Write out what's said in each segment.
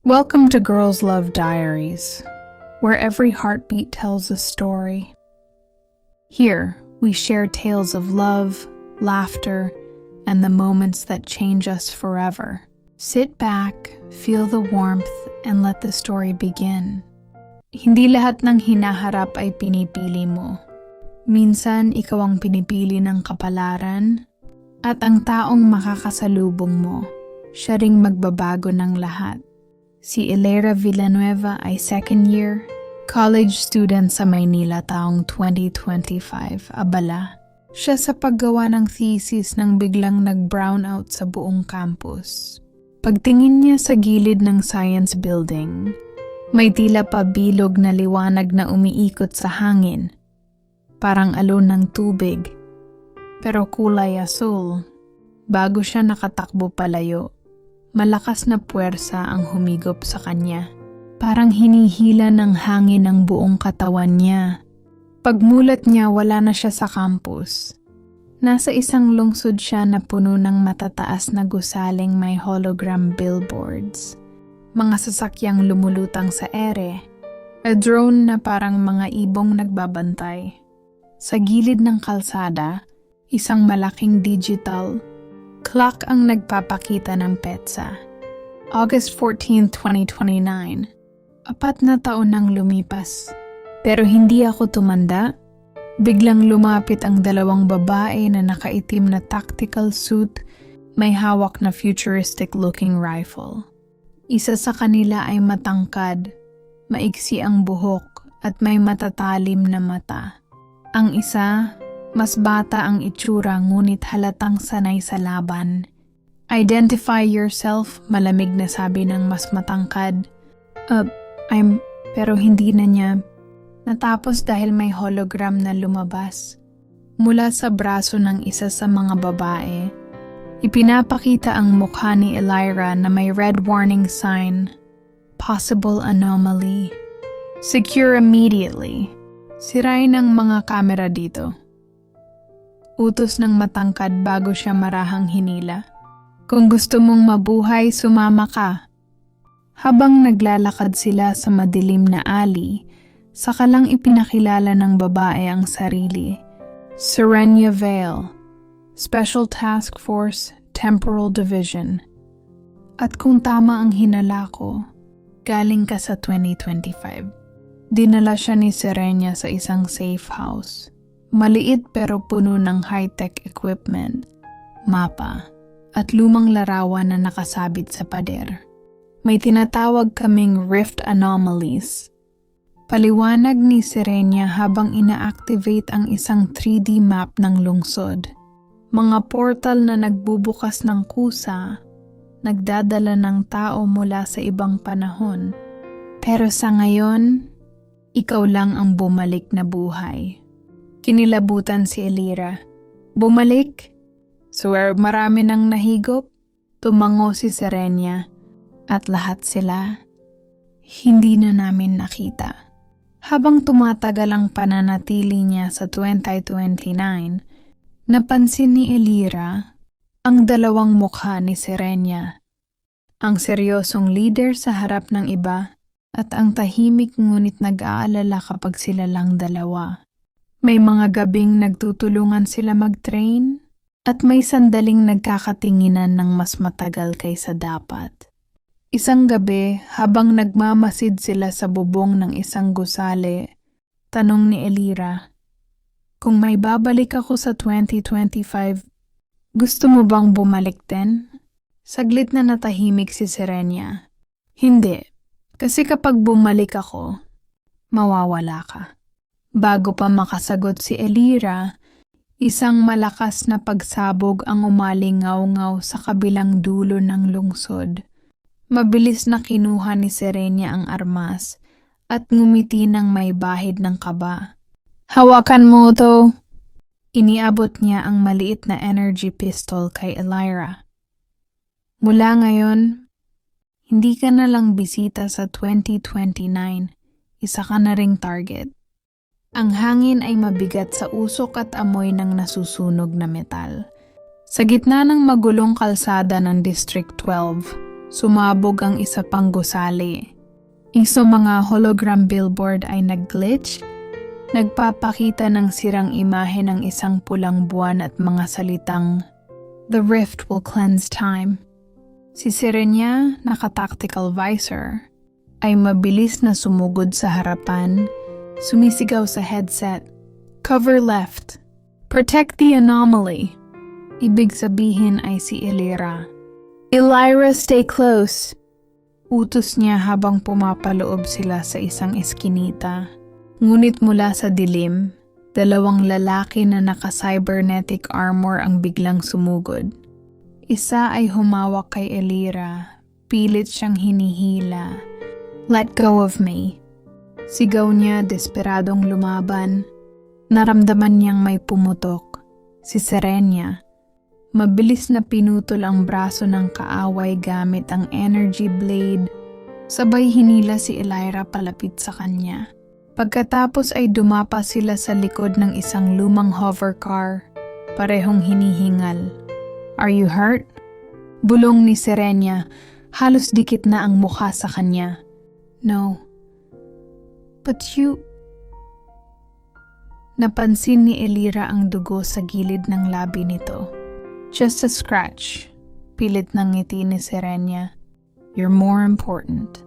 Welcome to Girls Love Diaries, where every heartbeat tells a story. Here, we share tales of love, laughter, and the moments that change us forever. Sit back, feel the warmth, and let the story begin. Hindi lahat ng hinaharap ay pinipili mo. Minsan, ikaw ang pinipili ng kapalaran, at ang taong makakasalubong mo, siya ring magbabago ng lahat. Si Elera Villanueva ay second year, college student sa Maynila taong 2025, abala. Siya sa paggawa ng thesis nang biglang nag-brown out sa buong campus. Pagtingin niya sa gilid ng science building, may tila pa bilog na liwanag na umiikot sa hangin. Parang alon ng tubig, pero kulay asul. Bago siya nakatakbo palayo, Malakas na puwersa ang humigop sa kanya. Parang hinihila ng hangin ang buong katawan niya. Pagmulat niya wala na siya sa campus. Nasa isang lungsod siya na puno ng matataas na gusaling may hologram billboards. Mga sasakyang lumulutang sa ere. A drone na parang mga ibong nagbabantay. Sa gilid ng kalsada, isang malaking digital Clock ang nagpapakita ng petsa. August 14, 2029. Apat na taon nang lumipas. Pero hindi ako tumanda. Biglang lumapit ang dalawang babae na nakaitim na tactical suit, may hawak na futuristic-looking rifle. Isa sa kanila ay matangkad, maiksi ang buhok at may matatalim na mata. Ang isa, mas bata ang itsura ngunit halatang sanay sa laban. Identify yourself, malamig na sabi ng mas matangkad. Uh, I'm, pero hindi na niya. Natapos dahil may hologram na lumabas. Mula sa braso ng isa sa mga babae, ipinapakita ang mukha ni Elira na may red warning sign, possible anomaly. Secure immediately. Sirain ang mga kamera dito. Utos ng matangkad bago siya marahang hinila. Kung gusto mong mabuhay, sumama ka. Habang naglalakad sila sa madilim na alley, saka lang ipinakilala ng babae ang sarili. Serenia Vale, Special Task Force Temporal Division. At kung tama ang hinala ko, galing ka sa 2025. Dinala siya ni Serenia sa isang safe house. Maliit pero puno ng high-tech equipment, mapa, at lumang larawan na nakasabit sa pader. May tinatawag kaming rift anomalies. Paliwanag ni Serenia habang ina-activate ang isang 3D map ng lungsod. Mga portal na nagbubukas ng kusa, nagdadala ng tao mula sa ibang panahon. Pero sa ngayon, ikaw lang ang bumalik na buhay. Kinilabutan si Elira. Bumalik? Swear marami nang nahigop? Tumango si Serenia at lahat sila hindi na namin nakita. Habang tumatagal ang pananatili niya sa 2029, napansin ni Elira ang dalawang mukha ni Serenia. Ang seryosong leader sa harap ng iba at ang tahimik ngunit nag-aalala kapag sila lang dalawa. May mga gabing nagtutulungan sila mag-train at may sandaling nagkakatinginan ng mas matagal kaysa dapat. Isang gabi, habang nagmamasid sila sa bubong ng isang gusali, tanong ni Elira, Kung may babalik ako sa 2025, gusto mo bang bumalik din? Saglit na natahimik si Serenia. Hindi, kasi kapag bumalik ako, mawawala ka. Bago pa makasagot si Elira, isang malakas na pagsabog ang umalingaw-ngaw sa kabilang dulo ng lungsod. Mabilis na kinuha ni Serenia ang armas at ngumiti ng may bahid ng kaba. Hawakan mo to! Iniabot niya ang maliit na energy pistol kay Elira. Mula ngayon, hindi ka na lang bisita sa 2029, isa ka na ring target. Ang hangin ay mabigat sa usok at amoy ng nasusunog na metal. Sa gitna ng magulong kalsada ng District 12, sumabog ang isa pang gusali. Isang mga hologram billboard ay nag-glitch, nagpapakita ng sirang imahe ng isang pulang buwan at mga salitang, The rift will cleanse time. Si Sirenia, naka-tactical visor, ay mabilis na sumugod sa harapan, sumisigaw sa headset, Cover left. Protect the anomaly. Ibig sabihin ay si Elira. Elira, stay close. Utos niya habang pumapaloob sila sa isang eskinita. Ngunit mula sa dilim, dalawang lalaki na naka-cybernetic armor ang biglang sumugod. Isa ay humawak kay Elira, pilit siyang hinihila. Let go of me. Sigaw niya desperadong lumaban. Naramdaman niyang may pumutok. Si Serenia. Mabilis na pinutol ang braso ng kaaway gamit ang energy blade. Sabay hinila si Elira palapit sa kanya. Pagkatapos ay dumapa sila sa likod ng isang lumang hovercar. Parehong hinihingal. Are you hurt? Bulong ni Serenia. Halos dikit na ang mukha sa kanya. No. But you... Napansin ni Elira ang dugo sa gilid ng labi nito. Just a scratch. Pilit ng ngiti ni Serenia. You're more important.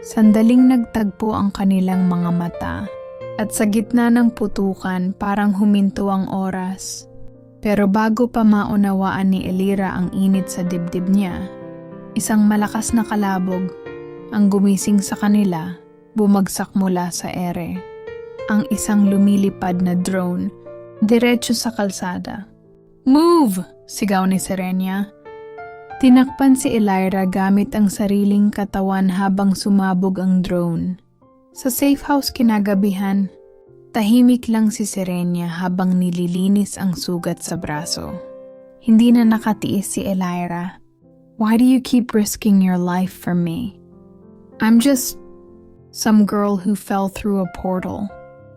Sandaling nagtagpo ang kanilang mga mata at sa gitna ng putukan parang huminto ang oras. Pero bago pa maunawaan ni Elira ang init sa dibdib niya, isang malakas na kalabog ang gumising sa kanila bumagsak mula sa ere. Ang isang lumilipad na drone diretso sa kalsada. Move! Sigaw ni Serenia. Tinakpan si Elira gamit ang sariling katawan habang sumabog ang drone. Sa safe house kinagabihan, tahimik lang si Serenia habang nililinis ang sugat sa braso. Hindi na nakatiis si Elira. Why do you keep risking your life for me? I'm just some girl who fell through a portal.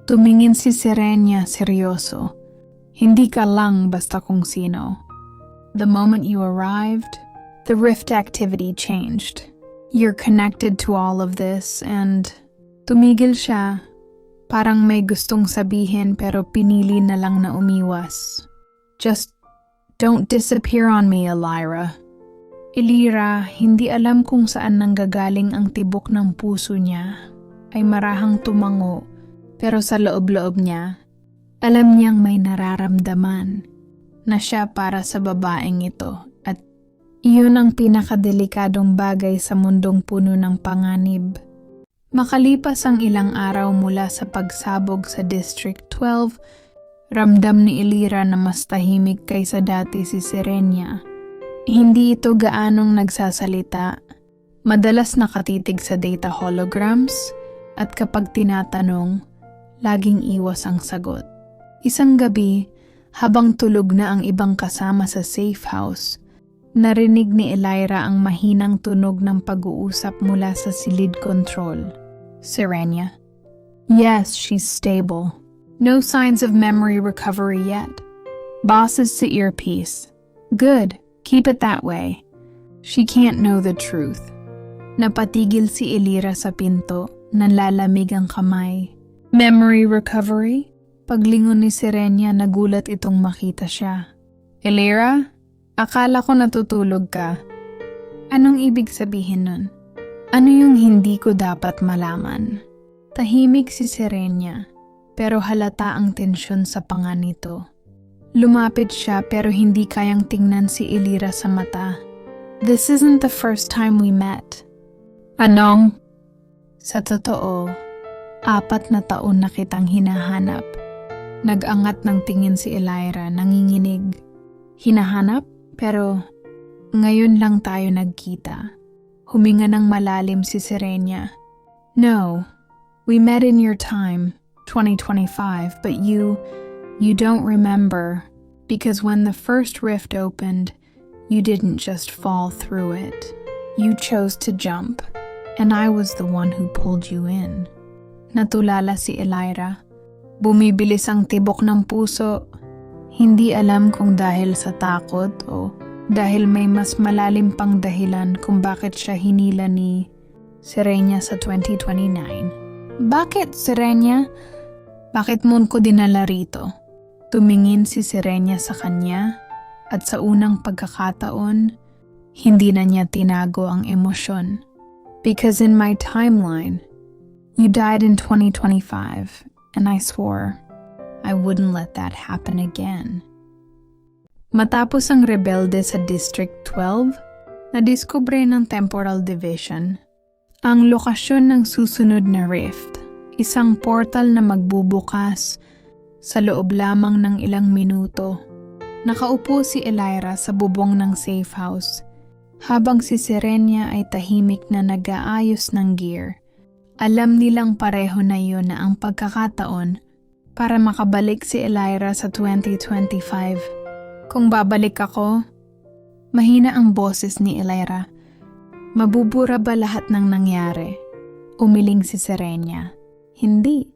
Tumingin si Serenia seryoso. Hindi ka lang basta kung sino. The moment you arrived, the rift activity changed. You're connected to all of this and tumigil siya. Parang may gustong sabihin pero pinili na lang na umiwas. Just don't disappear on me, Elira. Elira, hindi alam kung saan nanggagaling ang tibok ng puso niya. Ay marahang tumango, pero sa loob-loob niya, alam niyang may nararamdaman na siya para sa babaeng ito at iyon ang pinakadelikadong bagay sa mundong puno ng panganib. Makalipas ang ilang araw mula sa pagsabog sa District 12, ramdam ni Elira na mas tahimik kaysa dati si Serenia. Hindi ito gaanong nagsasalita. Madalas nakatitig sa data holograms at kapag tinatanong, laging iwas ang sagot. Isang gabi, habang tulog na ang ibang kasama sa safe house, narinig ni Elira ang mahinang tunog ng pag-uusap mula sa silid control. Serenia. Yes, she's stable. No signs of memory recovery yet. Boss is to earpiece. Good. Keep it that way. She can't know the truth. Napatigil si Elira sa pinto, nanlalamig ang kamay. Memory recovery? Paglingon ni Serenia, nagulat itong makita siya. Elira, akala ko natutulog ka. Anong ibig sabihin nun? Ano yung hindi ko dapat malaman? Tahimik si Serenia, pero halata ang tensyon sa panga nito. Lumapit siya pero hindi kayang tingnan si Elira sa mata. This isn't the first time we met. Anong? Sa totoo, apat na taon na kitang hinahanap. Nag-angat ng tingin si Elira, nanginginig. Hinahanap? Pero ngayon lang tayo nagkita. Huminga ng malalim si Serenia. No, we met in your time, 2025, but you, you don't remember because when the first rift opened, you didn't just fall through it. You chose to jump, and I was the one who pulled you in. Natulala si Elira. Bumibilis ang tibok ng puso. Hindi alam kung dahil sa takot o dahil may mas malalim pang dahilan kung bakit siya hinila ni Serenya sa 2029. Bakit, Serenya? Bakit mo ko dinala rito? Tumingin si Serenya sa kanya at sa unang pagkakataon, hindi na niya tinago ang emosyon. Because in my timeline, you died in 2025 and I swore I wouldn't let that happen again. Matapos ang rebelde sa District 12, nadiskubre ng Temporal Division ang lokasyon ng susunod na rift, isang portal na magbubukas sa loob lamang ng ilang minuto. Nakaupo si Elira sa bubong ng safe house habang si Serenia ay tahimik na nag-aayos ng gear. Alam nilang pareho na yun na ang pagkakataon para makabalik si Elira sa 2025. Kung babalik ako, mahina ang boses ni Elira. Mabubura ba lahat ng nangyari? Umiling si Serenia. Hindi,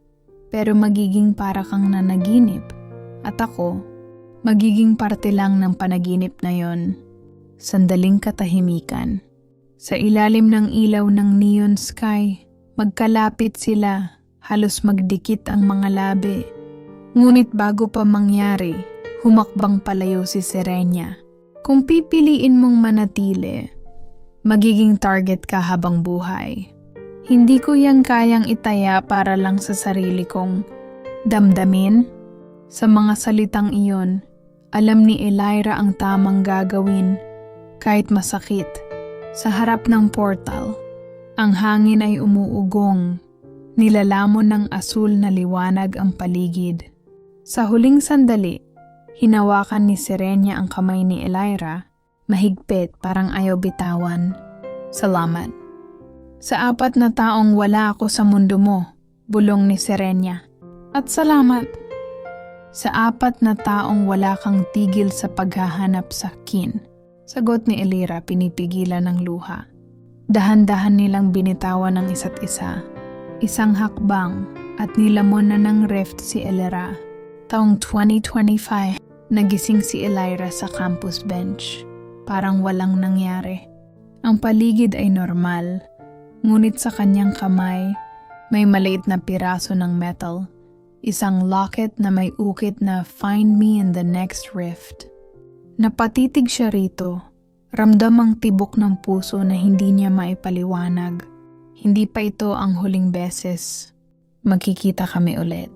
pero magiging para kang nanaginip. At ako, magiging parte lang ng panaginip na yon. Sandaling katahimikan. Sa ilalim ng ilaw ng neon sky, magkalapit sila, halos magdikit ang mga labi. Ngunit bago pa mangyari, humakbang palayo si Serenia. Kung pipiliin mong manatili, magiging target ka habang buhay. Hindi ko yang kayang itaya para lang sa sarili kong damdamin. Sa mga salitang iyon, alam ni Elira ang tamang gagawin kahit masakit. Sa harap ng portal, ang hangin ay umuugong. Nilalamon ng asul na liwanag ang paligid. Sa huling sandali, hinawakan ni Serenia ang kamay ni Elira mahigpit parang ayaw bitawan. Salamat. Sa apat na taong wala ako sa mundo mo, bulong ni Serenya. At salamat. Sa apat na taong wala kang tigil sa paghahanap sa kin. Sagot ni Elira pinipigilan ng luha. Dahan-dahan nilang binitawan ng isa't isa. Isang hakbang at nilamon na ng rift si Elira. Taong 2025, nagising si Elira sa campus bench parang walang nangyari. Ang paligid ay normal, ngunit sa kanyang kamay, may maliit na piraso ng metal, isang locket na may ukit na find me in the next rift. Napatitig siya rito, ramdam ang tibok ng puso na hindi niya maipaliwanag. Hindi pa ito ang huling beses. Magkikita kami ulit.